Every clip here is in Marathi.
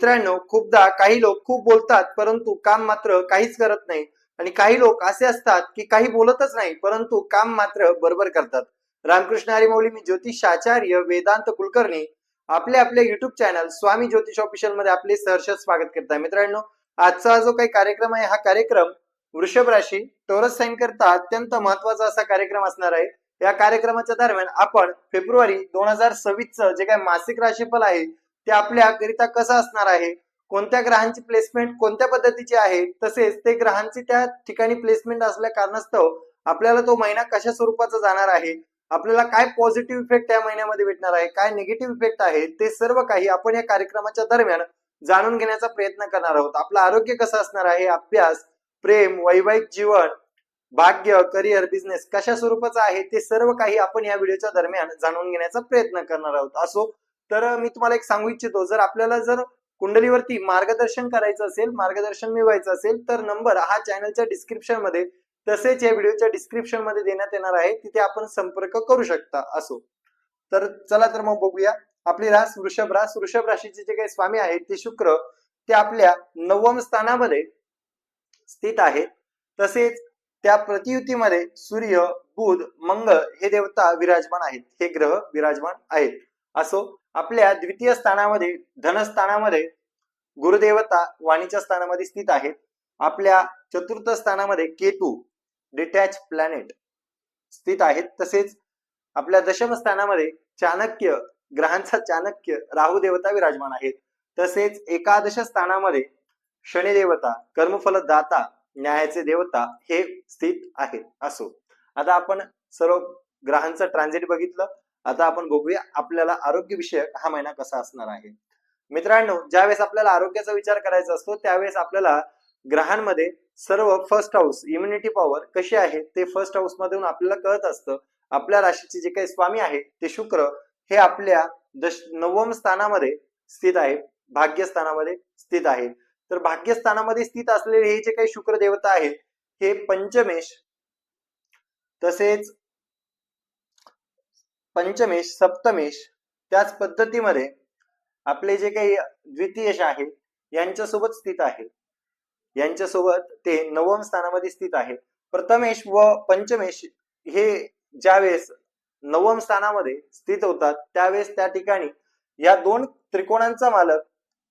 मित्रांनो खूपदा काही लोक खूप बोलतात परंतु काम मात्र काहीच करत नाही. आणि काही लोक असे असतात की काही बोलतच नाही परंतु काम मात्र बरोबर करतात. रामकृष्ण हरिमौली मी ज्योतिषाचार्य वेदांत कुलकर्णी. आपले आपले युट्यूब चॅनल स्वामी ज्योतिष ऑफिशियलमध्ये आपले सहर्ष स्वागत करत आहे. मित्रांनो आजचा जो काही कार्यक्रम आहे हा कार्यक्रम वृषभ राशी टोरस साईन करता अत्यंत महत्त्वाचा असा कार्यक्रम असणार आहे. या कार्यक्रमाच्या दरम्यान आपण फेब्रुवारी दोन हजार सव्वीसचं जे काही मासिक राशीफल आहे ते आपल्याकरिता कसं असणार आहे? कोणत्या ग्रहांची प्लेसमेंट कोणत्या पद्धतीची आहे? तसेच ते ग्रहांची त्या ठिकाणी प्लेसमेंट असल्या कारणास्तव आपल्याला तो महिना कशा स्वरूपाचा जाणार आहे? आपल्याला काय पॉझिटिव्ह इफेक्ट त्या महिन्यामध्ये भेटणार आहे? काय निगेटिव्ह इफेक्ट आहे? ते सर्व काही आपण या कार्यक्रमाच्या दरम्यान जाणून घेण्याचा प्रयत्न करणार आहोत. आपलं आरोग्य कसं असणार आहे? अभ्यास प्रेम वैवाहिक जीवन भाग्य करिअर बिझनेस कशा स्वरूपाचा आहे? ते सर्व काही आपण या व्हिडिओच्या दरम्यान जाणून घेण्याचा प्रयत्न करणार आहोत. असो तर मी तुम्हाला एक सांगू इच्छितो जर आपल्याला जर कुंडलीवरती मार्गदर्शन करायचं असेल मार्गदर्शन मिळवायचं असेल तर नंबर हा चॅनलच्या डिस्क्रिप्शनमध्ये तसेच या व्हिडिओच्या डिस्क्रिप्शनमध्ये देण्यात येणार आहे. तिथे आपण संपर्क करू शकता असो. तर चला तर मग बघूया. आपली रास वृषभ रास वृषभ राशीचे जे काही स्वामी आहेत ते शुक्र ते आपल्या नवम स्थानामध्ये स्थित आहेत तसेच त्या प्रतियुतीमध्ये सूर्य बुध मंगळ हे देवता विराजमान आहेत. हे ग्रह विराजमान आहेत. असो. आपल्या द्वितीय स्थानामध्ये धनस्थानामध्ये गुरुदेवता वाणीच्या स्थानामध्ये स्थित आहेत. आपल्या चतुर्थ स्थानामध्ये केतू डिटॅच प्लॅनेट स्थित आहेत. तसेच आपल्या दशम स्थानामध्ये चाणक्य ग्रहांचा चाणक्य राहू देवता विराजमान आहेत. तसेच एकादश स्थानामध्ये शनिदेवता कर्मफलदाता कर्मफल दाता न्यायाचे देवता हे स्थित आहेत. असो. आता आपण सर्व ग्रहांचं ट्रान्झिट बघितलं. आता आपण बघूया आपल्याला आरोग्य विषयक हा महिना कसा असणार आहे. मित्रांनो ज्यावेळेस आपल्याला आरोग्याचा विचार करायचा असतो त्यावेळेस आपल्याला ग्रहांमध्ये serve first house immunity power कशी आहे ते फर्स्ट हाऊस मधून आपल्याला कळत असतं. आपल्या राशीचे जे काही स्वामी आहे ते शुक्र हे आपल्या दश नवम स्थानामध्ये स्थित आहे भाग्यस्थानामध्ये स्थित आहे. तर भाग्यस्थानामध्ये स्थित असलेले हे जे काही शुक्र देवता आहेत हे पंचमेश तसेच पंचमेश सप्तमेश त्याच पद्धतीमध्ये आपले जे काही द्वितीयश आहे यांच्यासोबत स्थित आहे यांच्यासोबत ते नवम स्थानामध्ये स्थित आहे प्रथमेश व पंचमेश हे ज्यावेळेस नवम स्थानामध्ये स्थित होतात त्यावेळेस त्या ठिकाणी या दोन त्रिकोणांचा मालक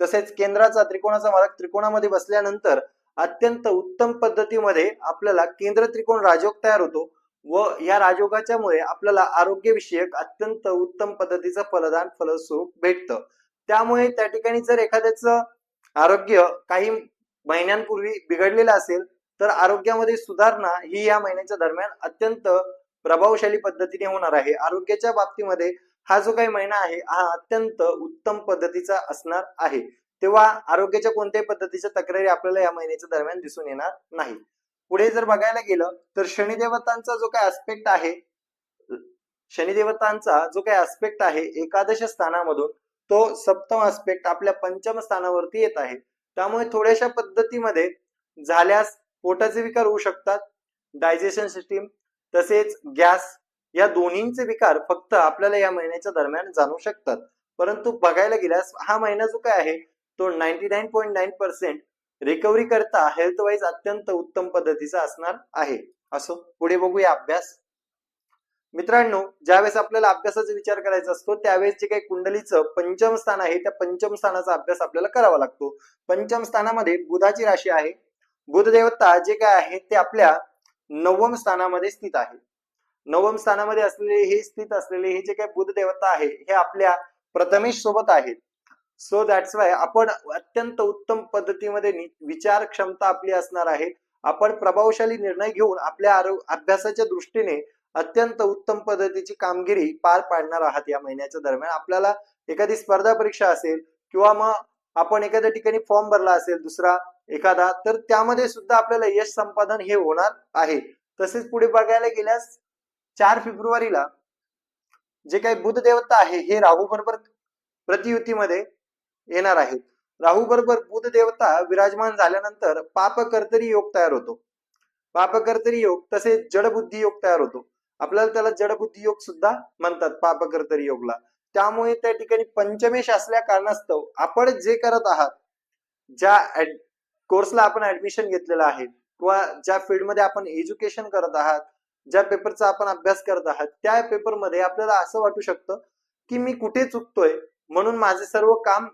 तसेच केंद्राचा त्रिकोणाचा मालक त्रिकोणामध्ये बसल्यानंतर अत्यंत उत्तम पद्धतीमध्ये आपल्याला केंद्र त्रिकोण राजयोग तयार होतो. व या राजयोगाच्यामुळे आपल्याला आरोग्य विषयक अत्यंत उत्तम पद्धतीचं फलदान फलस्वरूप भेटतं. त्यामुळे त्या ठिकाणी जर एखाद्याचं आरोग्य काही महिन्यांपूर्वी बिघडलेलं असेल तर आरोग्यामध्ये सुधारणा ही या महिन्याच्या दरम्यान अत्यंत प्रभावशाली पद्धतीने होणार आहे. आरोग्याच्या बाबतीमध्ये हा जो काही महिना आहे हा अत्यंत उत्तम पद्धतीचा असणार आहे. तेव्हा आरोग्याच्या कोणत्याही पद्धतीच्या तक्रारी आपल्याला या महिन्याच्या दरम्यान दिसून येणार नाही पुढे जर बघायला गेलं तर शनिदेवतांचा जो काही आस्पेक्ट आहे शनिदेवतांचा जो काही आस्पेक्ट आहे एकादश स्थानामधून तो सप्तम आस्पेक्ट आपल्या पंचम स्थानावरती येत आहे. त्यामुळे थोड्याशा पद्धतीमध्ये झाल्यास पोटाचे विकार होऊ शकतात डायजेशन सिस्टीम तसेच गॅस या दोन्हींचे विकार फक्त आपल्याला या महिन्याच्या दरम्यान जाणू शकतात. परंतु बघायला गेल्यास हा महिना जो काय आहे तो ninety nine point nine percent recovery करता हेल्थ वाईज अत्यंत उत्तम पद्धतीचा असणार आहे. असो पुढे बघूया अभ्यास. मित्रांनो ज्यावेळेस आपल्याला अभ्यासाचा विचार करायचा असतो त्यावेळेस जे काही कुंडलीचं पंचम स्थान आहे त्या पंचम स्थानाचा अभ्यास आपल्याला करावा लागतो. पंचम स्थानामध्ये बुधाची राशी आहे. बुध देवता जे काय आहे ते आपल्या नवम स्थानामध्ये स्थित आहे. नवम स्थानामध्ये असलेले हे स्थित असलेले हे जे काही बुध देवता आहे हे आपल्या प्रथमेश सोबत आहेत. सो दॅट्स वाय आपण अत्यंत उत्तम पद्धतीमध्ये विचार क्षमता आपली असणार आहे. आपण प्रभावशाली निर्णय घेऊन आपल्या आरो- अभ्यासाच्या दृष्टीने अत्यंत उत्तम पद्धतीची कामगिरी पार पाडणार आहात या महिन्याच्या दरम्यान. आपल्याला एखादी स्पर्धा परीक्षा असेल किंवा मग आपण एखाद्या ठिकाणी फॉर्म भरला असेल दुसरा एखादा तर त्यामध्ये सुद्धा आपल्याला यश संपादन हे होणार आहे. तसेच पुढे बघायला गेल्यास चार फेब्रुवारीला जे काही बुध देवता आहे हे राहू बरोबर प्रतियुतीमध्ये येणार आहेत राहू बरोबर बुध देवता विराजमान झाल्यानंतर पाप कर्तरी योग तयार होतो. पाप कर्तरी योग तसेच जडबुद्धी योग तयार होतो. आपल्याला त्याला जडबुद्धी योग सुद्धा म्हणतात पाप कर्तरी योगला. त्यामुळे त्या ठिकाणी पंचमेश असल्या कारणास्तव आपण जे करत आहात ज्या कोर्सला आपण ऍडमिशन घेतलेलं आहे किंवा ज्या फील्डमध्ये आपण एज्युकेशन करत आहात ज्या पेपरचा आपण अभ्यास करत आहात त्या पेपरमध्ये आपल्याला असं वाटू शकतं की मी कुठे चुकतोय म्हणून माझे सर्व काम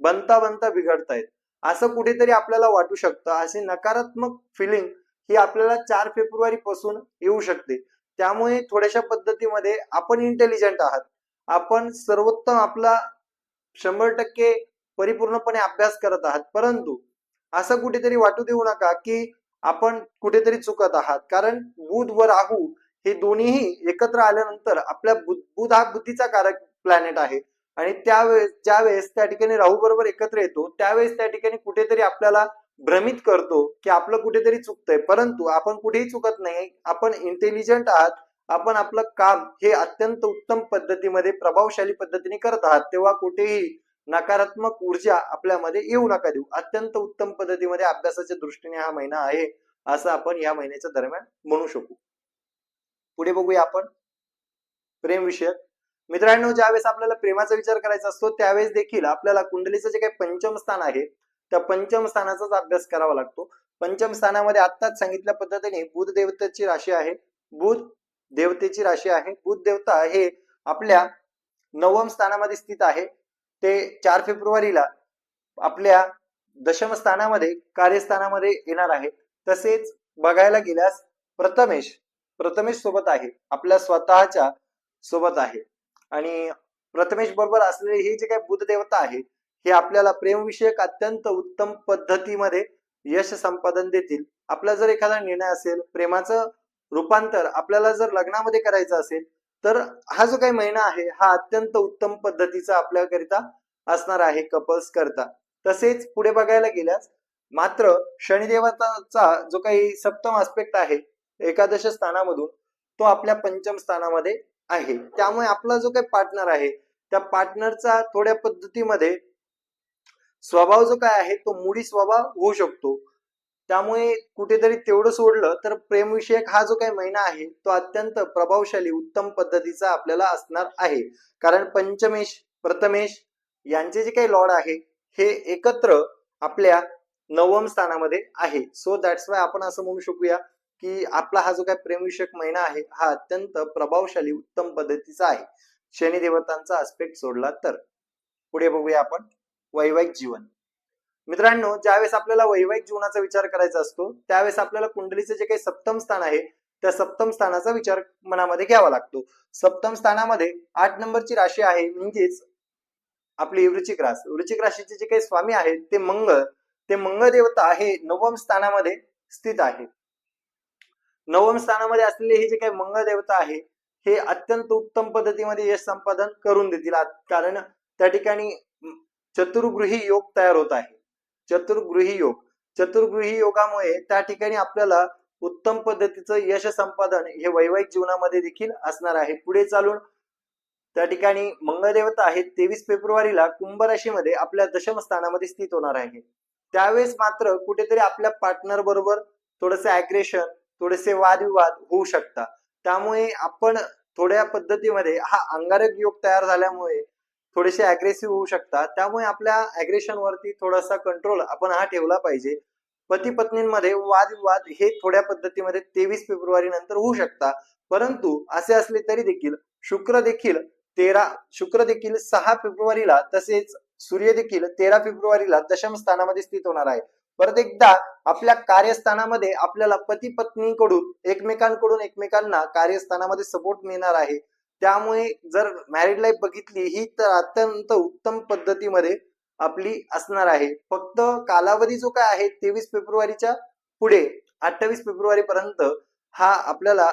बनता बनता बिघडतायत. असं कुठेतरी आपल्याला वाटू शकतं. अशी नकारात्मक फिलिंग ही आपल्याला चार फेब्रुवारी पासून येऊ शकते. त्यामुळे थोड्याशा पद्धतीमध्ये आपण इंटेलिजंट आहात. आपण सर्वोत्तम आपला शंभर टक्के परिपूर्णपणे अभ्यास करत आहात. परंतु असं कुठेतरी वाटू देऊ नका की आपण कुठेतरी चुकत आहात. कारण बुध व राहू हे दोन्हीही एकत्र आल्यानंतर आपल्या बुध बुध हा बुद्धीचा कारक प्लॅनेट आहे. आणि त्यावेळेस ज्यावेळेस त्या ठिकाणी राहू बरोबर एकत्र येतो त्यावेळेस त्या ठिकाणी कुठेतरी आपल्याला भ्रमित करतो की आपलं कुठेतरी चुकतंय. परंतु आपण कुठेही चुकत नाही आपण इंटेलिजंट आहात आपण आपलं काम हे अत्यंत उत्तम पद्धतीमध्ये प्रभावशाली पद्धतीने करत आहात तेव्हा कुठेही नकारात्मक ऊर्जा आपल्यामध्ये येऊ नका देऊ. अत्यंत उत्तम पद्धतीमध्ये अभ्यासाच्या दृष्टीने हा महिना आहे असं आपण या महिन्याच्या दरम्यान म्हणू शकू. पुढे बघूया आपण. प्रेम विषयक मित्रांनो ज्यावेळेस आपल्याला प्रेमाचा विचार करायचा असतो त्यावेळेस देखील आपल्याला कुंडलीचं जे काही पंचम स्थान आहे त्या पंचम स्थानाचाच अभ्यास करावा लागतो. पंचम स्थानामध्ये आत्ताच सांगितल्या पद्धतीने बुध देवतेची राशी आहे. बुध देवतेची राशी आहे. बुध देवता हे आपल्या नवम स्थानामध्ये स्थित आहे. ते चार फेब्रुवारीला आपल्या दशम स्थानामध्ये कार्यस्थानामध्ये येणार आहे. तसेच बघायला गेल्यास प्रथमेश प्रथमेश सोबत आहे. आपल्या स्वतःच्या सोबत आहे. आणि प्रथमेश बरोबर असलेले हे जे काही बुध देवता आहे हे आपल्याला प्रेमविषयक अत्यंत उत्तम पद्धतीमध्ये यश संपादन देतील. आपला जर एखादा निर्णय असेल प्रेमाचं रूपांतर आपल्याला जर लग्नामध्ये करायचं असेल तर हा जो काही महिना आहे हा अत्यंत उत्तम पद्धतीचा आपल्याकरिता असणार आहे कपल्स करता. तसेच पुढे बघायला गेल्यास मात्र शनिदेवताचा जो काही सप्तम आस्पेक्ट आहे एकादश स्थानामधून तो आपल्या पंचम स्थानामध्ये आहे. त्यामुळे आपला जो काही पार्टनर आहे त्या पार्टनरचा थोड्या पद्धतीमध्ये स्वभाव जो काय आहे तो मुडी स्वभाव होऊ शकतो. त्यामुळे कुठेतरी तेवढं सोडलं तर प्रेमविषयक हा जो काही महिना आहे तो अत्यंत प्रभावशाली उत्तम पद्धतीचा आपल्याला असणार आहे. कारण पंचमेश प्रथमेश यांचे जे काही लॉर्ड आहे हे एकत्र आपल्या नवम स्थानामध्ये आहे. सो दॅट्स वाय आपण असं म्हणू शकूया. की आपला हा जो काय प्रेमविषयक महिना आहे हा अत्यंत प्रभावशाली उत्तम पद्धतीचा आहे. शनी देवतांचा आस्पेक्ट सोडला तर. पुढे बघूया आपण वैवाहिक जीवन. मित्रांनो ज्यावेळेस आपल्याला वैवाहिक जीवनाचा विचार करायचा असतो त्यावेळेस आपल्याला कुंडलीचं जे काही सप्तम स्थान आहे त्या सप्तम स्थानाचा विचार मनामध्ये घ्यावा लागतो. सप्तम स्थानामध्ये आठ नंबरची राशी आहे म्हणजेच आपली वृचिक रास वृचिक राशीचे जे काही स्वामी आहेत ते मंगळ. ते मंगळ देवता हे नवम स्थानामध्ये स्थित आहे. नवम स्थानामध्ये असलेले हे जे काही मंगळ देवता आहे हे अत्यंत उत्तम पद्धतीमध्ये यश संपादन करून देतील. कारण त्या ठिकाणी चतुर्गृही योग तयार होत आहे. चतुर्गृही योग. चतुर्गृही योगामुळे त्या ठिकाणी आपल्याला उत्तम पद्धतीचं यश संपादन हे वैवाहिक जीवनामध्ये देखील असणार आहे. पुढे चालून त्या ठिकाणी मंगळदेवता आहे तेवीस फेब्रुवारीला कुंभ राशीमध्ये आपल्या दशम स्थानामध्ये स्थित होणार आहे. त्यावेळेस मात्र कुठेतरी आपल्या पार्टनर बरोबर थोडस अग्रेशन थोडेसे वादविवाद होऊ शकतात. त्यामुळे आपण थोड्या पद्धतीमध्ये हा अंगारक योग तयार झाल्यामुळे थोडेसे अग्रेसिव्ह होऊ शकतात. त्यामुळे आपल्या अग्रेशनवरती थोडासा कंट्रोल आपण हा ठेवला पाहिजे. पती पत्नींमध्ये वादविवाद हे थोड्या पद्धतीमध्ये तेवीस फेब्रुवारी नंतर होऊ शकतात. परंतु असे असले तरी देखील शुक्र देखील तेरा शुक्र देखील सहा फेब्रुवारीला तसेच सूर्य देखील तेरा फेब्रुवारीला दशम स्थानामध्ये स्थित होणार आहे. परत एकदा आपल्या कार्यस्थानामध्ये आपल्याला पती पत्नीकडून एकमेकांकडून एकमेकांना कार्यस्थानामध्ये सपोर्ट मिळणार आहे. त्यामुळे जर मॅरिड लाईफ बघितली ही तर अत्यंत उत्तम पद्धतीमध्ये आपली असणार आहे. फक्त कालावधी जो काय आहे तेवीस फेब्रुवारीच्या पुढे अठ्ठावीस फेब्रुवारी पर्यंत हा आपल्याला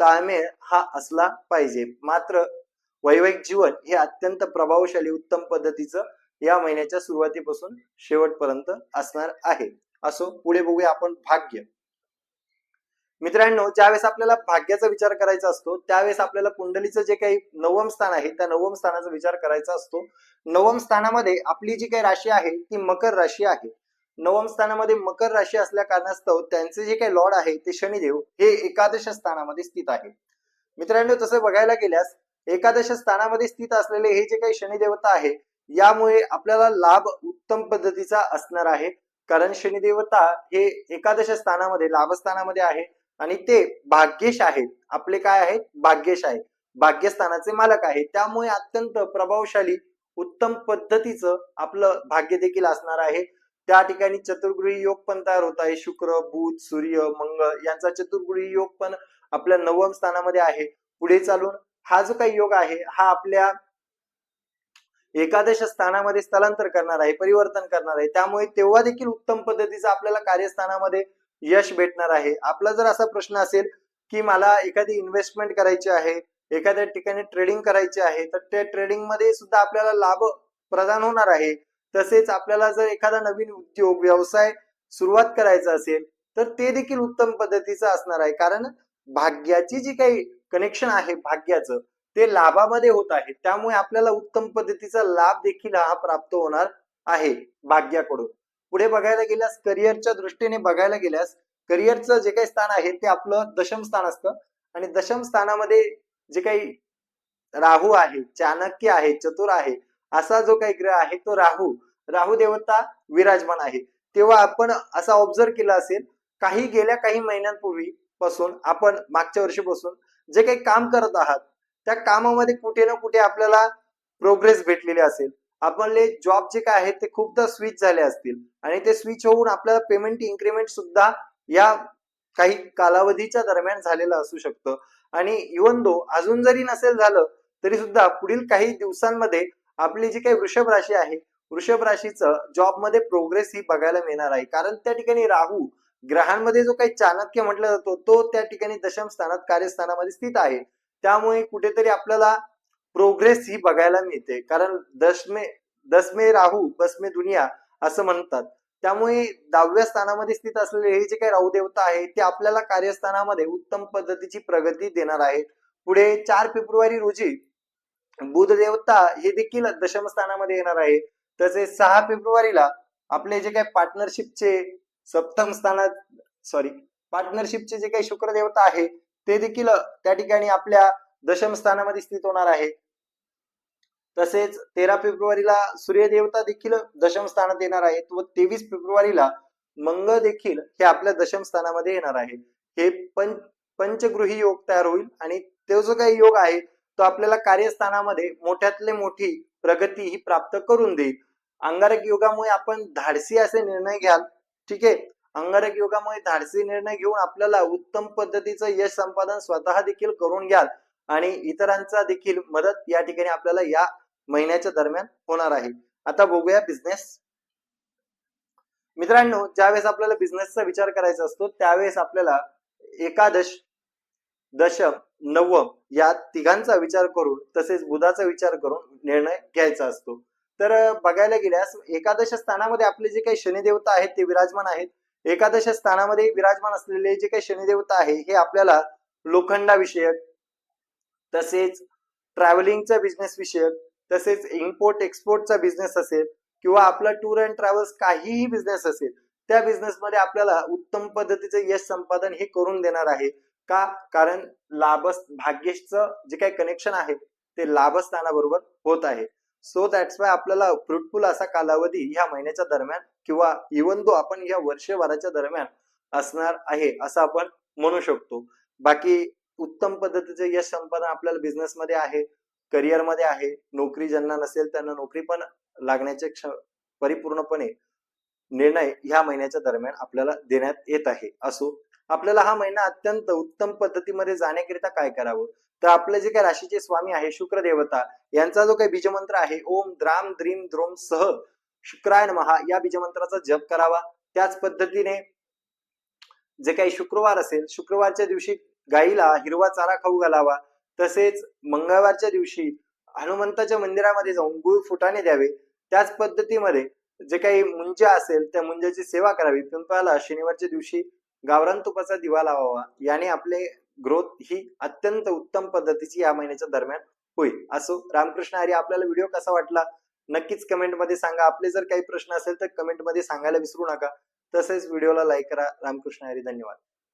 ताळमेळ हा असला पाहिजे. मात्र वैवाहिक जीवन हे अत्यंत प्रभावशाली उत्तम पद्धतीचं या महिन्याच्या सुरुवातीपासून शेवटपर्यंत असणार आहे. असो पुढे बघूया आपण भाग्य. मित्रांनो ज्यावेळेस आपल्याला भाग्याचा विचार करायचा असतो त्यावेळेस आपल्याला कुंडलीचं जे काही नवम स्थान आहे त्या नवम स्थानाचा विचार करायचा असतो. नवम स्थानामध्ये आपली जी काही राशी आहे ती मकर राशी आहे. नवम स्थानामध्ये मकर राशी असल्या कारणास्तव त्यांचे जे काही लॉर्ड आहे ते शनिदेव हे एकादश स्थानामध्ये स्थित आहे. मित्रांनो तसं बघायला गेल्यास एकादश स्थानामध्ये स्थित असलेले हे जे काही शनिदेवता आहे यामुळे आपल्याला लाभ उत्तम पद्धतीचा असणार आहे. कारण शनिदेवता हे एकादश स्थानामध्ये लाभस्थानामध्ये आहे आणि ते भाग्येश आहेत. आपले काय आहेत? भाग्येश आहे भाग्यस्थानाचे मालक आहे त्यामुळे अत्यंत प्रभावशाली उत्तम पद्धतीचं आपलं भाग्य देखील असणार आहे. त्या ठिकाणी चतुर्गृही योग पण तयार होत आहे. शुक्र बुध सूर्य मंगळ यांचा चतुर्गृही योग पण आपल्या नवम स्थानामध्ये आहे. पुढे चालून हा जो काही योग आहे हा आपल्या एकादश स्थानामध्ये स्थलांतर करणार आहे परिवर्तन करणार आहे. त्यामुळे तेव्हा देखील उत्तम पद्धतीचं आपल्याला कार्यस्थानामध्ये यश भेटणार आहे. आपला जर असा प्रश्न असेल की मला एखादी इन्व्हेस्टमेंट करायची आहे एखाद्या ठिकाणी ट्रेडिंग करायची आहे तर त्या ट्रेडिंगमध्ये सुद्धा आपल्याला लाभ प्रदान होणार आहे. तसेच आपल्याला जर एखादा नवीन उद्योग व्यवसाय सुरुवात करायचा असेल तर ते देखील उत्तम पद्धतीचं असणार आहे. कारण भाग्याची जी काही कनेक्शन आहे भाग्याचं ते लाभामध्ये होत आहे त्यामुळे आपल्याला उत्तम पद्धतीचा लाभ देखील हा प्राप्त होणार आहे भाग्याकडून. पुढे बघायला गेल्यास करिअरच्या दृष्टीने बघायला गेल्यास करिअरचं जे काही स्थान आहे ते आपलं दशम स्थान असतं. आणि दशम स्थानामध्ये जे काही राहू आहे चाणक्य आहे चतुर आहे असा जो काही ग्रह आहे तो राहू राहू देवता विराजमान आहे. तेव्हा आपण असा ऑब्झर्व केला असेल काही गेल्या काही महिन्यांपूर्वी पासून आपण मागच्या वर्षीपासून जे काही काम करत आहात त्या कामामध्ये कुठे ना कुठे आपल्याला प्रोग्रेस भेटलेली असेल. आपले जॉब जे काय आहेत ते खूपदा स्विच झाले असतील. आणि ते स्विच होऊन आपल्याला पेमेंट इन्क्रीमेंट सुद्धा या काही कालावधीच्या दरम्यान झालेलं असू शकतं. आणि इवन दो अजून जरी नसेल झालं तरी सुद्धा पुढील काही दिवसांमध्ये आपली जी काही वृषभ राशी आहे वृषभ राशीचं जॉबमध्ये प्रोग्रेस ही बघायला मिळणार आहे. कारण त्या ठिकाणी राहू ग्रहांमध्ये जो काही चाणक्य म्हटला जातो तो त्या ठिकाणी दशम स्थानात कार्यस्थानामध्ये स्थित आहे. त्यामुळे कुठेतरी आपल्याला प्रोग्रेस ही बघायला मिळते. कारण दशमे दसमे राहू बसमे दुनिया असं म्हणतात. त्यामुळे दहाव्या स्थानामध्ये स्थित असलेले हे जे काही राहू देवता आहे ते आपल्याला कार्यस्थानामध्ये उत्तम पद्धतीची प्रगती देणार आहे पुढे चार फेब्रुवारी रोजी बुध देवता हे देखील दशम स्थानामध्ये येणार आहे. तसेच सहा फेब्रुवारीला आपले जे काही पार्टनरशिपचे सप्तम स्थानात सॉरी पार्टनरशिपचे जे काही शुक्र देवता आहे ते देखील त्या ठिकाणी आपल्या दशम स्थानामध्ये स्थित होणार आहे. तसेच तेरा फेब्रुवारीला सूर्यदेवता देखील दशम स्थानात येणार आहेत व तेवीस फेब्रुवारीला मंगळ देखील हे आपल्या दशम स्थानामध्ये येणार आहे. हे पंच पंचगृही योग तयार होईल आणि तो जो काही योग आहे तो आपल्याला कार्यस्थानामध्ये मोठ्यातले मोठी प्रगती ही प्राप्त करून देईल. अंगारक योगामुळे आपण धाडसी असे निर्णय घ्याल. ठीक आहे? अंगारक योगामुळे धाडसी निर्णय घेऊन आपल्याला उत्तम पद्धतीचं यश संपादन स्वतः देखील करून घ्याल. आणि इतरांचा देखील मदत या ठिकाणी आपल्याला या महिन्याच्या दरम्यान होणार आहे. आता बघूया बिझनेस मित्रांनो ज्यावेळेस आपल्याला बिझनेसचा विचार करायचा असतो त्यावेळेस आपल्याला एकादश दशम नवम या तिघांचा विचार करून तसेच बुधाचा विचार करून निर्णय घ्यायचा असतो. तर बघायला गेल्यास एकादश स्थानामध्ये आपले जे काही शनिदेवता आहेत ते विराजमान आहेत. एकादश स्थानामध्ये विराजमान असलेले जे काही शनिदेवता आहे हे आपल्याला लोखंडाविषयक तसेच ट्रॅव्हलिंगचा बिझनेस विषयक तसेच इम्पोर्ट एक्सपोर्टचा बिझनेस असेल किंवा आपला टूर अँड ट्रॅव्हल्स काहीही बिझनेस असेल त्या बिझनेसमध्ये आपल्याला उत्तम पद्धतीचं यश संपादन हे करून देणार आहे. का? कारण लाभस भाग्येशचं जे काही कनेक्शन आहे ते लाभस्थानाबरोबर होत आहे. सो दॅट्स वाय आपल्याला फ्रुटफुल असा कालावधी ह्या महिन्याच्या दरम्यान किंवा इवन दो आपण या वर्षभराच्या दरम्यान असणार आहे असं आपण म्हणू शकतो. बाकी उत्तम पद्धतीचे यश संपादन आपल्याला बिझनेसमध्ये आहे करिअरमध्ये आहे नोकरी ज्यांना नसेल त्यांना नोकरी पण लागण्याचे क्ष परिपूर्णपणे निर्णय ह्या महिन्याच्या दरम्यान आपल्याला देण्यात येत आहे. असो आपल्याला हा महिना अत्यंत उत्तम पद्धतीमध्ये जाण्याकरिता काय करावं? तर आपले जे काही राशीचे स्वामी आहे शुक्र देवता यांचा जो काही बीजमंत्र आहे ओम द्राम द्रीम द्रोम सह शुक्राय महा या बीजमंत्राचा जप करावा. त्याच पद्धतीने जे काही शुक्रवार असेल शुक्रवारच्या दिवशी गाईला हिरवा चारा खाऊ घालावा. तसेच मंगळवारच्या दिवशी हनुमंताच्या मंदिरामध्ये जाऊन गुळ फुटाने द्यावे. त्याच पद्धतीमध्ये जे काही मुंजा असेल त्या मुंजाची सेवा करावी. पिंपळाला शनिवारच्या दिवशी गावरान तुपाचा दिवा लावावा. याने आपले ग्रोथ ही अत्यंत उत्तम पद्धतीची या महिन्याच्या दरम्यान होईल. असो रामकृष्ण हरी आपल्याला व्हिडिओ कसा वाटला? नक्कीच कमेंटमध्ये सांगा. आपले जर काही प्रश्न असेल तर कमेंटमध्ये सांगायला विसरू नका. तसेच व्हिडिओला लाईक करा. रामकृष्ण हरी धन्यवाद.